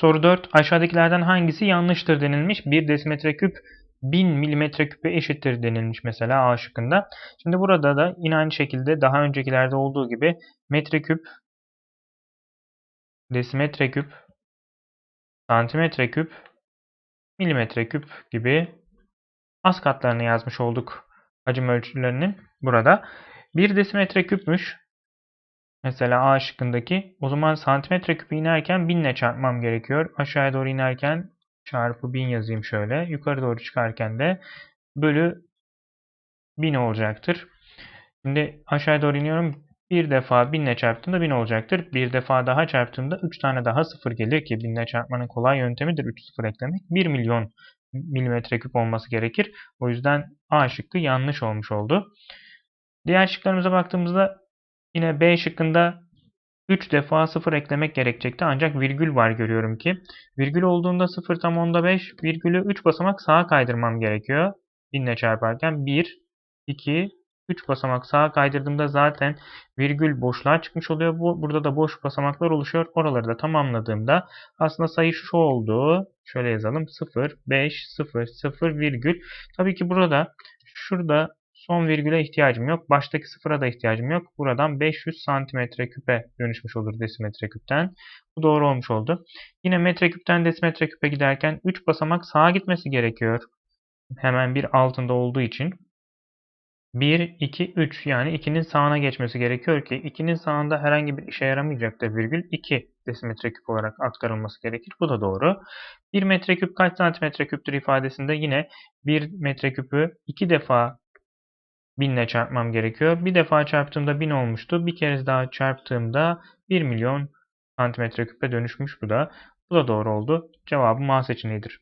Soru 4. Aşağıdakilerden hangisi yanlıştır denilmiş. 1 desimetre küp 1000 milimetre küpe eşittir denilmiş mesela A şıkkında. Şimdi burada da yine aynı şekilde daha öncekilerde olduğu gibi metreküp, desimetre küp, santimetre küp, milimetre küp gibi az katlarını yazmış olduk hacim ölçülerinin burada. 1 desimetre küpmüş. Mesela A şıkkındaki. O zaman santimetre küpü inerken 1000 ile çarpmam gerekiyor. Aşağıya doğru inerken çarpı 1000 yazayım şöyle. Yukarı doğru çıkarken de bölü 1000 olacaktır. Şimdi aşağıya doğru iniyorum. Bir defa 1000 ile çarptığımda 1000 olacaktır. Bir defa daha çarptığımda 3 tane daha sıfır gelir ki 1000 ile çarpmanın kolay yöntemidir 3 sıfır eklemek. 1 milyon milimetre küp olması gerekir. O yüzden A şıkkı yanlış olmuş oldu. Diğer şıklarımıza baktığımızda yine B şıkkında 3 defa 0 eklemek gerekecekti. Ancak virgül var görüyorum ki. Virgül olduğunda 0 tam onda 5. Virgülü 3 basamak sağa kaydırmam gerekiyor. 1000 ile çarparken 1, 2, 3 basamak sağa kaydırdığımda zaten virgül boşluğa çıkmış oluyor. Bu, burada da boş basamaklar oluşuyor. Oraları da tamamladığımda aslında sayı şu oldu. Şöyle yazalım. 0, 5, 0, 0, virgül. Tabii ki burada şurada son virgüle ihtiyacım yok. Baştaki sıfıra da ihtiyacım yok. Buradan 500 santimetre küpe dönüşmüş olur desimetre küpten. Bu doğru olmuş oldu. Yine metre küpten desimetre küpe giderken 3 basamak sağa gitmesi gerekiyor. Hemen bir altında olduğu için. 1, 2, 3 yani 2'nin sağına geçmesi gerekiyor ki 2'nin sağında herhangi bir işe yaramayacaktır virgül 2 desimetre küp olarak aktarılması gerekir. Bu da doğru. 1 metreküp kaç santimetre küptür ifadesinde yine 1 metreküpü 2 defa 1000 ile çarpmam gerekiyor. Bir defa çarptığımda 1000 olmuştu. Bir kez daha çarptığımda 1 milyon santimetre küpe dönüşmüş bu da. Bu da doğru oldu. Cevabım A seçeneğidir.